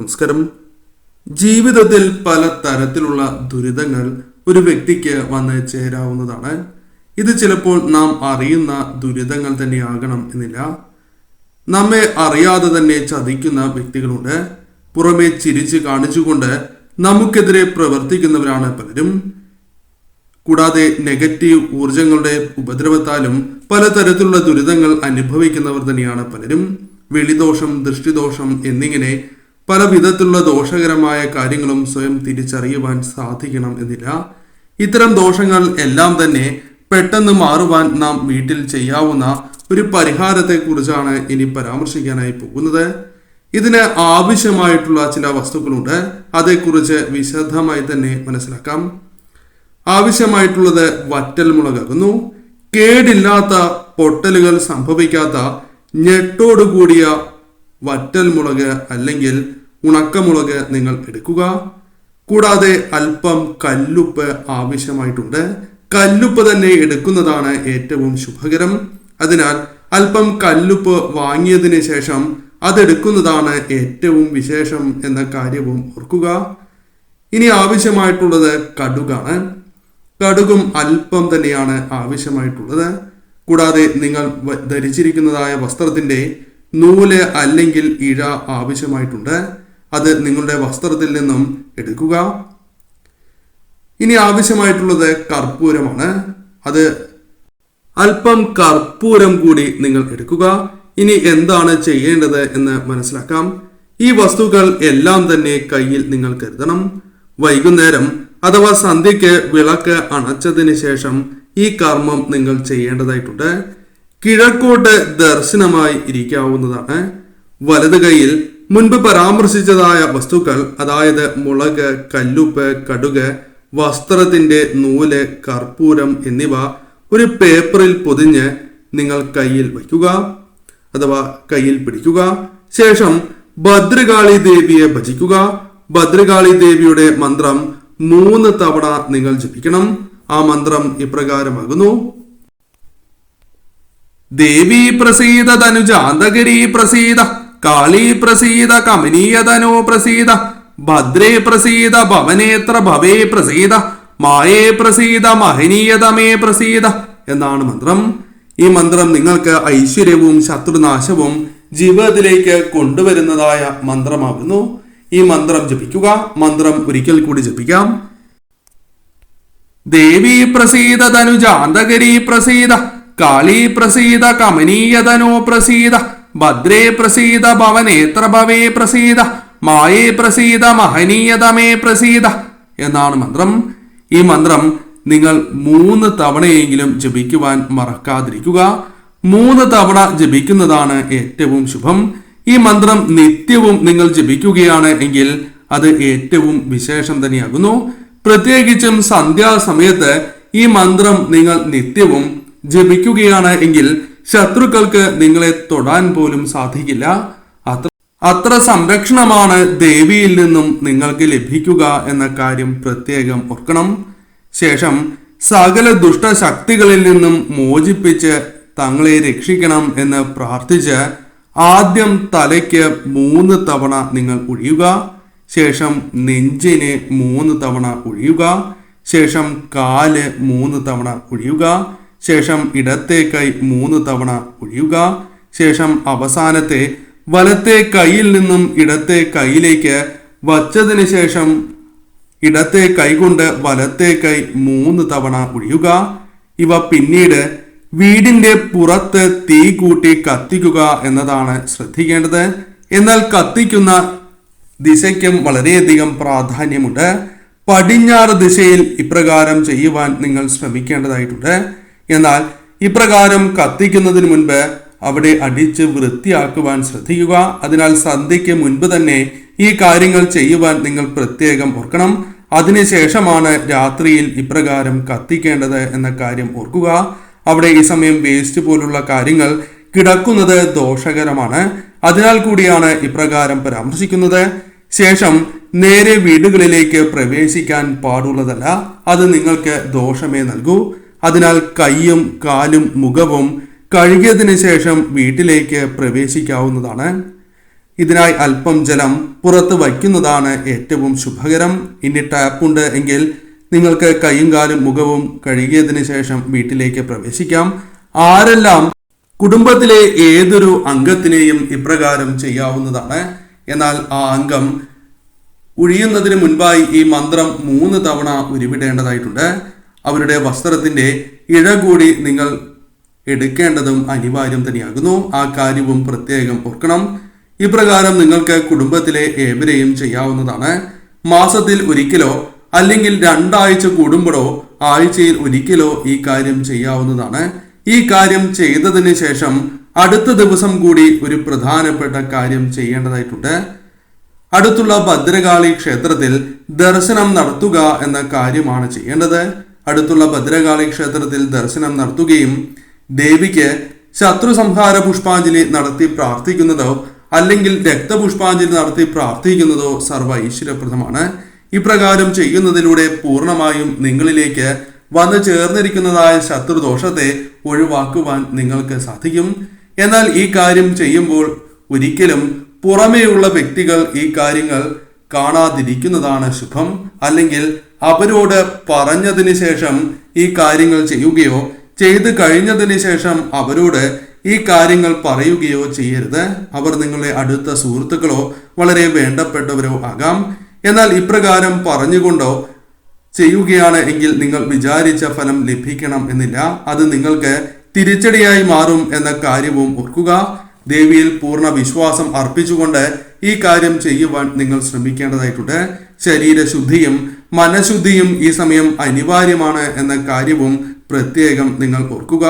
നമസ്കാരം. ജീവിതത്തിൽ പല തരത്തിലുള്ള ദുരിതങ്ങൾ ഒരു വ്യക്തിക്ക് വന്ന് ചേരാവുന്നതാണ്. ഇത് ചിലപ്പോൾ നാം അറിയുന്ന ദുരിതങ്ങൾ തന്നെയാകണം എന്നില്ല. നമ്മെ അറിയാതെ തന്നെ ചതിക്കുന്ന വ്യക്തികളുണ്ട്. പുറമെ ചിരിച്ച് കാണിച്ചുകൊണ്ട് നമുക്കെതിരെ പ്രവർത്തിക്കുന്നവരാണ് പലരും. കൂടാതെ നെഗറ്റീവ് ഊർജങ്ങളുടെ ഉപദ്രവത്താലും പലതരത്തിലുള്ള ദുരിതങ്ങൾ അനുഭവിക്കുന്നവർ തന്നെയാണ് പലരും. വെളിദോഷം ദൃഷ്ടിദോഷം എന്നിങ്ങനെ പല വിധത്തിലുള്ള ദോഷകരമായ കാര്യങ്ങളും സ്വയം തിരിച്ചറിയുവാൻ സാധിക്കണം എന്നില്ല. ഇത്തരം ദോഷങ്ങൾ എല്ലാം തന്നെ പെട്ടെന്ന് മാറുവാൻ നാം വീട്ടിൽ ചെയ്യാവുന്ന ഒരു പരിഹാരത്തെ കുറിച്ചാണ് ഇനി പരാമർശിക്കാനായി പോകുന്നത്. ഇതിന് ആവശ്യമായിട്ടുള്ള ചില വസ്തുക്കളുണ്ട്. അതേക്കുറിച്ച് വിശദമായി തന്നെ മനസ്സിലാക്കാം. ആവശ്യമായിട്ടുള്ളത് വറ്റൽ മുളകാകുന്നു. കേടില്ലാത്ത പൊട്ടലുകൾ സംഭവിക്കാത്ത ഞെട്ടോടുകൂടിയ വറ്റൽ മുളക് അല്ലെങ്കിൽ ഉണക്കമുളക് നിങ്ങൾ എടുക്കുക. കൂടാതെ അല്പം കല്ലുപ്പ് ആവശ്യമായിട്ടുണ്ട്. കല്ലുപ്പ് തന്നെ എടുക്കുന്നതാണ് ഏറ്റവും ശുഭകരം. അതിനാൽ അല്പം കല്ലുപ്പ് വാങ്ങിയതിന് ശേഷം അതെടുക്കുന്നതാണ് ഏറ്റവും വിശേഷം എന്ന കാര്യവും ഓർക്കുക. ഇനി ആവശ്യമായിട്ടുള്ളത് കടുകാണ്. കടുകും അല്പം തന്നെയാണ് ആവശ്യമായിട്ടുള്ളത്. കൂടാതെ നിങ്ങൾ ധരിച്ചിരിക്കുന്നതായ വസ്ത്രത്തിന്റെ നൂൽ അല്ലെങ്കിൽ ഇഴ ആവശ്യമായിട്ടുണ്ട്. അത് നിങ്ങളുടെ വസ്ത്രത്തിൽ നിന്നും എടുക്കുക. ഇനി ആവശ്യമായിട്ടുള്ളത് കർപ്പൂരമാണ്. അത് അല്പം കർപ്പൂരം കൂടി നിങ്ങൾ എടുക്കുക. ഇനി എന്താണ് ചെയ്യേണ്ടത് എന്ന് മനസ്സിലാക്കാം. ഈ വസ്തുക്കൾ എല്ലാം തന്നെ കയ്യിൽ നിങ്ങൾ കരുതണം. വൈകുന്നേരം അഥവാ സന്ധ്യയ്ക്ക് വിളക്ക് അണച്ചതിന് ശേഷം ഈ കർമ്മം നിങ്ങൾ ചെയ്യേണ്ടതായിട്ടുണ്ട്. കിഴക്കോട്ട് ദർശനമായി ഇരിക്കാവുന്നതാണ്. വലത് കൈയിൽ മുൻപ് പരാമർശിച്ചതായ വസ്തുക്കൾ അതായത് മുളക് കല്ലുപ്പ് കടുക് വസ്ത്രത്തിന്റെ നൂൽ കർപ്പൂരം എന്നിവ ഒരു പേപ്പറിൽ പൊതിഞ്ഞ് നിങ്ങൾ കയ്യിൽ വയ്ക്കുക അഥവാ കയ്യിൽ പിടിക്കുക. ശേഷം ഭദ്രകാളി ദേവിയെ ഭജിക്കുക. ഭദ്രകാളി ദേവിയുടെ മന്ത്രം മൂന്ന് തവണ നിങ്ങൾ ജപിക്കണം. ആ മന്ത്രം ഇപ്രകാരമാകുന്നു. ദേവി പ്രസീത തനുജാന്തകരി പ്രസീത കാളി പ്രസീത കമനീയതനു പ്രസീത ഭദ്രേ പ്രസീത ഭവനേത്ര ഭവേ പ്രസീത മായേ പ്രസീത മഹനീയതമേ പ്രസീത എന്നാണ് മന്ത്രം. ഈ മന്ത്രം നിങ്ങൾക്ക് ഐശ്വര്യവും ശത്രുനാശവും ജീവിതത്തിലേക്ക് കൊണ്ടുവരുന്നതായ മന്ത്രമാകുന്നു. ഈ മന്ത്രം ജപിക്കുക. മന്ത്രം ഒരിക്കൽ കൂടി ജപിക്കാം. ദേവി പ്രസീത തനുജാന്തകരി പ്രസീത കാളി പ്രസീത കമനീയതനു പ്രസീത ഭദ്രേ പ്രസീത ഭവനേത്ര ഭവേ പ്രസീത മായേ പ്രസീത മഹനീയതമേ പ്രസീത എന്നാണ് മന്ത്രം. ഈ മന്ത്രം നിങ്ങൾ മൂന്ന് തവണയെങ്കിലും ജപിക്കുവാൻ മറക്കാതിരിക്കുക. മൂന്ന് തവണ ജപിക്കുന്നതാണ് ഏറ്റവും ശുഭം. ഈ മന്ത്രം നിത്യവും നിങ്ങൾ ജപിക്കുകയാണ് എങ്കിൽ അത് ഏറ്റവും വിശേഷം തന്നെയാകുന്നു. പ്രത്യേകിച്ചും സന്ധ്യാസമയത്ത് ഈ മന്ത്രം നിങ്ങൾ നിത്യവും ജപിക്കുകയാണ് എങ്കിൽ ശത്രുക്കൾക്ക് നിങ്ങളെ തൊടാൻ പോലും സാധിക്കില്ല. അത്ര അത്ര സംരക്ഷണമാണ് ദേവിയിൽ നിന്നും നിങ്ങൾക്ക് ലഭിക്കുക എന്ന കാര്യം പ്രത്യേകം ഓർക്കണം. ശേഷം സകല ദുഷ്ടശക്തികളിൽ നിന്നും മോചിപ്പിച്ച് തങ്ങളെ രക്ഷിക്കണം എന്ന് പ്രാർത്ഥിച്ച് ആദ്യം തലയ്ക്ക് മൂന്ന് തവണ നിങ്ങൾ ഒഴിയുക. ശേഷം നെഞ്ചിന് മൂന്ന് തവണ ഒഴിയുക. ശേഷം കാൽ മൂന്ന് തവണ ഒഴിയുക. ശേഷം ഇടത്തേക്കായി മൂന്ന് തവണ ഒഴിയുക. ശേഷം അവസാനത്തെ വലത്തെ കൈയിൽ നിന്നും ഇടത്തെ കൈയിലേക്ക് വച്ചതിന് ശേഷം ഇടത്തെ കൈകൊണ്ട് വലത്തെ കൈ മൂന്ന് തവണ ഒഴിയുക. ഇവ പിന്നീട് വീടിന്റെ പുറത്ത് തീ കൂട്ടി കത്തിക്കുക എന്നതാണ് ശ്രദ്ധിക്കേണ്ടത്. എന്നാൽ കത്തിക്കുന്ന ദിശയ്ക്കും വളരെയധികം പ്രാധാന്യമുണ്ട്. പടിഞ്ഞാറ് ദിശയിൽ ഇപ്രകാരം ചെയ്യുവാൻ നിങ്ങൾ ശ്രമിക്കേണ്ടതായിട്ടുണ്ട്. എന്നാൽ ഇപ്രകാരം കത്തിക്കുന്നതിന് മുൻപ് അവിടെ അടിച്ച് വൃത്തിയാക്കുവാൻ ശ്രദ്ധിക്കുക. അതിനാൽ സന്ധ്യയ്ക്ക് മുൻപ് തന്നെ ഈ കാര്യങ്ങൾ ചെയ്യുവാൻ നിങ്ങൾ പ്രത്യേകം ഓർക്കണം. അതിനുശേഷമാണ് രാത്രിയിൽ ഇപ്രകാരം കത്തിക്കേണ്ടത് എന്ന കാര്യം ഓർക്കുക. അവിടെ ഈ സമയം വേസ്റ്റ് പോലുള്ള കാര്യങ്ങൾ കിടക്കുന്നത് ദോഷകരമാണ്. അതിനാൽ കൂടിയാണ് ഇപ്രകാരം പരാമർശിക്കുന്നത്. ശേഷം നേരെ വീടുകളിലേക്ക് പ്രവേശിക്കാൻ പാടുള്ളതല്ല. അത് നിങ്ങൾക്ക് ദോഷമേ നൽകൂ. അതിനാൽ കൈയും കാലും മുഖവും കഴുകിയതിന് ശേഷം വീട്ടിലേക്ക് പ്രവേശിക്കാവുന്നതാണ്. ഇതിനായി അല്പം ജലം പുറത്ത് വയ്ക്കുന്നതാണ് ഏറ്റവും ശുഭകരം. ഇനി ടാപ്പ് ഉണ്ട് എങ്കിൽ നിങ്ങൾക്ക് കൈയും കാലും മുഖവും കഴുകിയതിന് ശേഷം വീട്ടിലേക്ക് പ്രവേശിക്കാം. ആരെല്ലാം കുടുംബത്തിലെ ഏതൊരു അംഗത്തിനെയും ഇപ്രകാരം ചെയ്യാവുന്നതാണ്. എന്നാൽ ആ അംഗം ഉഴിയുന്നതിന് മുൻപായി ഈ മന്ത്രം മൂന്ന് തവണ ഉരുവിടേണ്ടതായിട്ടുണ്ട്. അവരുടെ വസ്ത്രത്തിന്റെ ഇഴ കൂടി നിങ്ങൾ എടുക്കേണ്ടതും അനിവാര്യം തന്നെയാകുന്നു. ആ കാര്യവും പ്രത്യേകം ഓർക്കണം. ഇപ്രകാരം നിങ്ങൾക്ക് കുടുംബത്തിലെ ഏവരെയും ചെയ്യാവുന്നതാണ്. മാസത്തിൽ ഒരിക്കലോ അല്ലെങ്കിൽ രണ്ടാഴ്ച കൂടുമ്പോഴോ ആഴ്ചയിൽ ഒരിക്കലോ ഈ കാര്യം ചെയ്യാവുന്നതാണ്. ഈ കാര്യം ചെയ്തതിന് ശേഷം അടുത്ത ദിവസം കൂടി ഒരു പ്രധാനപ്പെട്ട കാര്യം ചെയ്യേണ്ടതായിട്ടുണ്ട്. അടുത്തുള്ള ഭദ്രകാളി ക്ഷേത്രത്തിൽ ദർശനം നടത്തുക എന്ന കാര്യമാണ് ചെയ്യേണ്ടത്. അടുത്തുള്ള ഭദ്രകാളി ക്ഷേത്രത്തിൽ ദർശനം നടത്തുകയും ദേവിക്ക് ശത്രു സംഹാര പുഷ്പാഞ്ജലി നടത്തി പ്രാർത്ഥിക്കുന്നതോ അല്ലെങ്കിൽ രക്തപുഷ്പാഞ്ജലി നടത്തി പ്രാർത്ഥിക്കുന്നതോ സർവ ഈശ്വരപ്രദമാണ്. ഇപ്രകാരം ചെയ്യുന്നതിലൂടെ പൂർണമായും നിങ്ങളിലേക്ക് വന്നു ചേർന്നിരിക്കുന്നതായ ശത്രുദോഷത്തെ ഒഴിവാക്കുവാൻ നിങ്ങൾക്ക് സാധിക്കും. എന്നാൽ ഈ കാര്യം ചെയ്യുമ്പോൾ ഒരിക്കലും പുറമേയുള്ള വ്യക്തികൾ ഈ കാര്യങ്ങൾ കാണാതിരിക്കുന്നതാണ് ശുഭം. അല്ലെങ്കിൽ അവരോട് പറഞ്ഞതിന് ശേഷം ഈ കാര്യങ്ങൾ ചെയ്യുകയോ ചെയ്തു കഴിഞ്ഞതിന് ശേഷം അവരോട് ഈ കാര്യങ്ങൾ പറയുകയോ ചെയ്യരുത്. അവർ നിങ്ങളുടെ അടുത്ത സുഹൃത്തുക്കളോ വളരെ വേണ്ടപ്പെട്ടവരോ ആകാം. എന്നാൽ ഇപ്രകാരം പറഞ്ഞുകൊണ്ടോ ചെയ്യുകയാണ് എങ്കിൽ നിങ്ങൾ വിചാരിച്ച ഫലം ലഭിക്കണം എന്നില്ല. അത് നിങ്ങൾക്ക് തിരിച്ചടിയായി മാറും എന്ന കാര്യവും ഓർക്കുക. ദേവിയിൽ പൂർണ വിശ്വാസം അർപ്പിച്ചുകൊണ്ട് ഈ കാര്യം ചെയ്യുവാൻ നിങ്ങൾ ശ്രമിക്കേണ്ടതായിട്ടുണ്ട്. ശരീരശുദ്ധിയും മനഃശുദ്ധിയും ഈ സമയം അനിവാര്യമാണ് എന്ന കാര്യവും പ്രത്യേകം നിങ്ങൾ ഓർക്കുക.